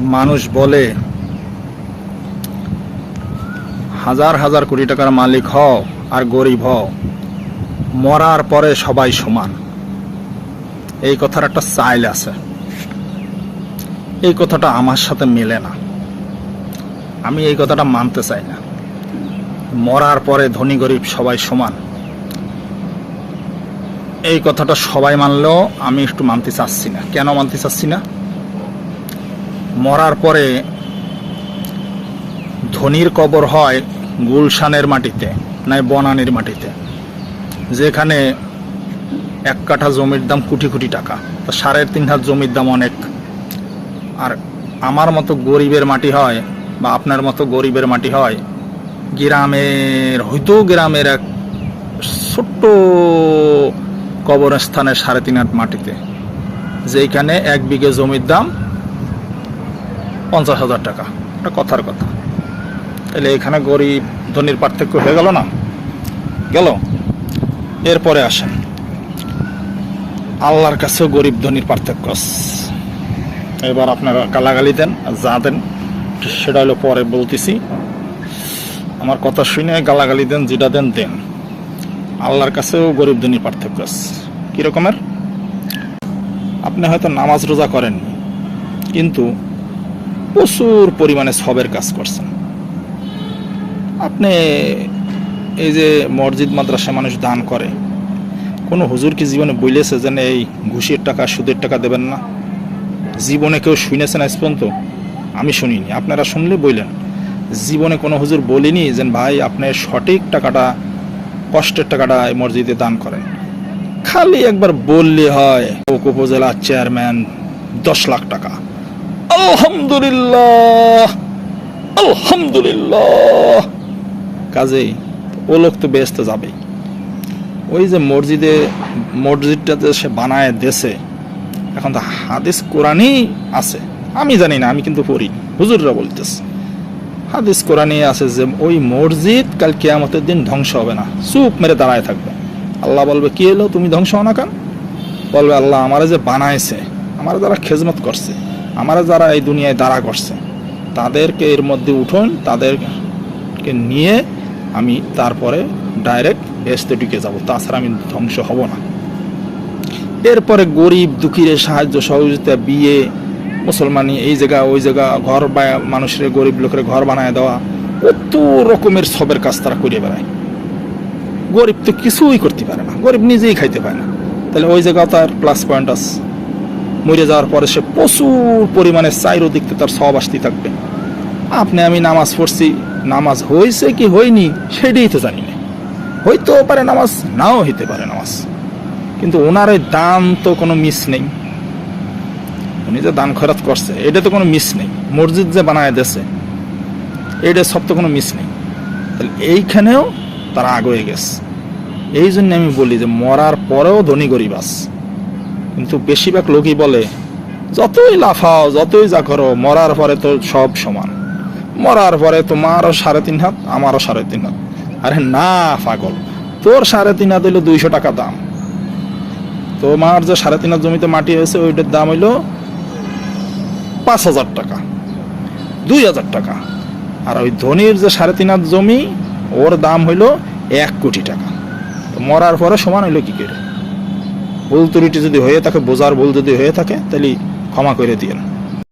মানুষ বলে, হাজার হাজার কোটি টাকার মালিক হও আর গরিব হও, মরার পরে সবাই সমান। এই কথার একটা চাইল আছে। এই কথাটা আমার সাথে মেলে না। আমি এই কথাটা মানতে চাই না। মরার পরে ধনী গরিব সবাই সমান। এই কথাটা সবাই মানলেও আমি একটু মানতে চাচ্ছি না। কেন মানতে চাচ্ছি না? মরার পরে ধনির কবর হয় গুলশানের মাটিতে, নাই বনানির মাটিতে, যেখানে এক কাঠা জমির দাম কোটি কোটি টাকা। তা সাড়ে তিন হাত জমির দাম অনেক। আর আমার মতো গরিবের মাটি হয়, বা আপনার মতো গরিবের মাটি হয়, গ্রামের, হয়তো গ্রামের এক ছোট্ট কবরস্থানের সাড়ে তিন হাত মাটিতে, যেখানে এক বিঘে জমির দাম পঞ্চাশ হাজার টাকা। এটা কথার কথা। তাহলে এখানে গরিব, ধনির পার্থক্য হয়ে গেল না? গেল? এরপরে আসেন। আল্লাহর কাছেও গরিব, ধনির পার্থক্য এবার আপনারা গালাগালি দেন যা দেন, সেটা হলো পরে বলতেছি। আমার কথা শুনে গালাগালি দেন, যেটা দেন দেন। আল্লাহর কাছেও গরিব, ধনির পার্থক্য কীরকমের আপনি হয়তো নামাজ রোজা করেন কিন্তু প্রচুর পরিমাণে সবের কাজ করছেন। আপনি এই যে মসজিদ মাদ্রাসা মানুষ দান করে, কোনো হুজুর কি জীবনে বইলেছে যেন এই ঘুষের টাকা, সুদের টাকা দেবেন না? জীবনে কেউ শুনেছেন আজ পর্যন্ত? আমি শুনিনি। আপনারা শুনলে বললেন। জীবনে কোনো হুজুর বলিনি যে, ভাই, আপনি সঠিক টাকাটা, কষ্টের টাকাটা এই মসজিদে দান করেন। খালি একবার বললে হয় ওক উপজেলা চেয়ারম্যান, দশ লাখ টাকা। আলহামদুলিল্লাহ। আলহামদুলিল্লাহ। কাজেই, ও লোক তো ব্যস্ত ওই যে মসজিদে, মসজিদটাতে সে বানায় দেশে এখন তো হাদিস কোরআনই আছে। আমি জানি না, আমি কিন্তু পড়ি। হুজুররা বলতেছে। হাদিস কোরআনই আছে যে ওই মসজিদ কাল কেয়ামতের দিন ধ্বংস হবে না। চুপ মেরে দাঁড়ায় থাকবে। আল্লাহ বলবে, কি এলো? তুমি ধ্বংস হও না কেন? বলবে, আল্লাহ আমারে যে বানাইছে, আমার যারা খেজমত করছে আমারা যারা এই দুনিয়ায় দাঁড়া করছে, তাদেরকে এর মধ্যে উঠুন, তাদেরকে নিয়ে আমি তারপরে ডাইরেক্ট বেসতে ঢুকে যাব। তাছাড়া আমি ধ্বংস হব না। এরপরে গরিব দুঃখীরে সাহায্য, সহযোগিতা, বিয়ে, মুসলমানি, এই জায়গা, ওই জায়গা, ঘর বা মানুষের, গরিব লোকের ঘর বানায় দেওয়া, কত রকমের সবের কাজ তারা করে বেড়ায়। গরিব তো কিছুই করতে পারে না। গরিব নিজেই খাইতে পারে না। তাহলে ওই জায়গাও তার প্লাস পয়েন্ট আছে। মরে যাওয়ার পরে সে প্রচুর পরিমাণে চাইরো দিকতে তার সব আসতে থাকবে। আপনি আমি নামাজ পড়ছি, নামাজ হয়েছে কি হয়নি সেটাই তো জানি না। হইতেও পারে নামাজ, নাও হইতে পারে নামাজ। কিন্তু ওনার ওই দান তো কোনো মিস নেই। উনি যে দান খরচ করছে, এটা তো কোনো মিস নেই। মসজিদ যে বানায় দেশে এটা সব তো কোনো মিস নেই। তাহলে এইখানেও তারা আগে গেছে। এই জন্য আমি বলি যে মরার পরেও ধনী গরিব আস কিন্তু বেশিরভাগ লোকই বলে, যতই লাফাও, যতই যা করো, মরার পরে তো সব সমান। মরার পরে তোমারও সাড়ে তিন হাত, আমারও সাড়ে তিন হাত। আরে না, পাগল। তোর সাড়ে তিন হাত হইল দুইশো টাকা দাম। তোমার যে সাড়ে তিন হাত জমিতে মাটি হয়েছে, ওইটার দাম হইল পাঁচ হাজার টাকা, দুই হাজার টাকা। আর ওই ধনির যে সাড়ে তিন হাত জমি, ওর দাম হইল এক কোটি টাকা। মরার পরে সমান হইল কি করে? ভুল ত্রুটি যদি হয়ে থাকে বোঝার ভুল যদি হয়ে থাকে তাহলে ক্ষমা করে দিয়েন।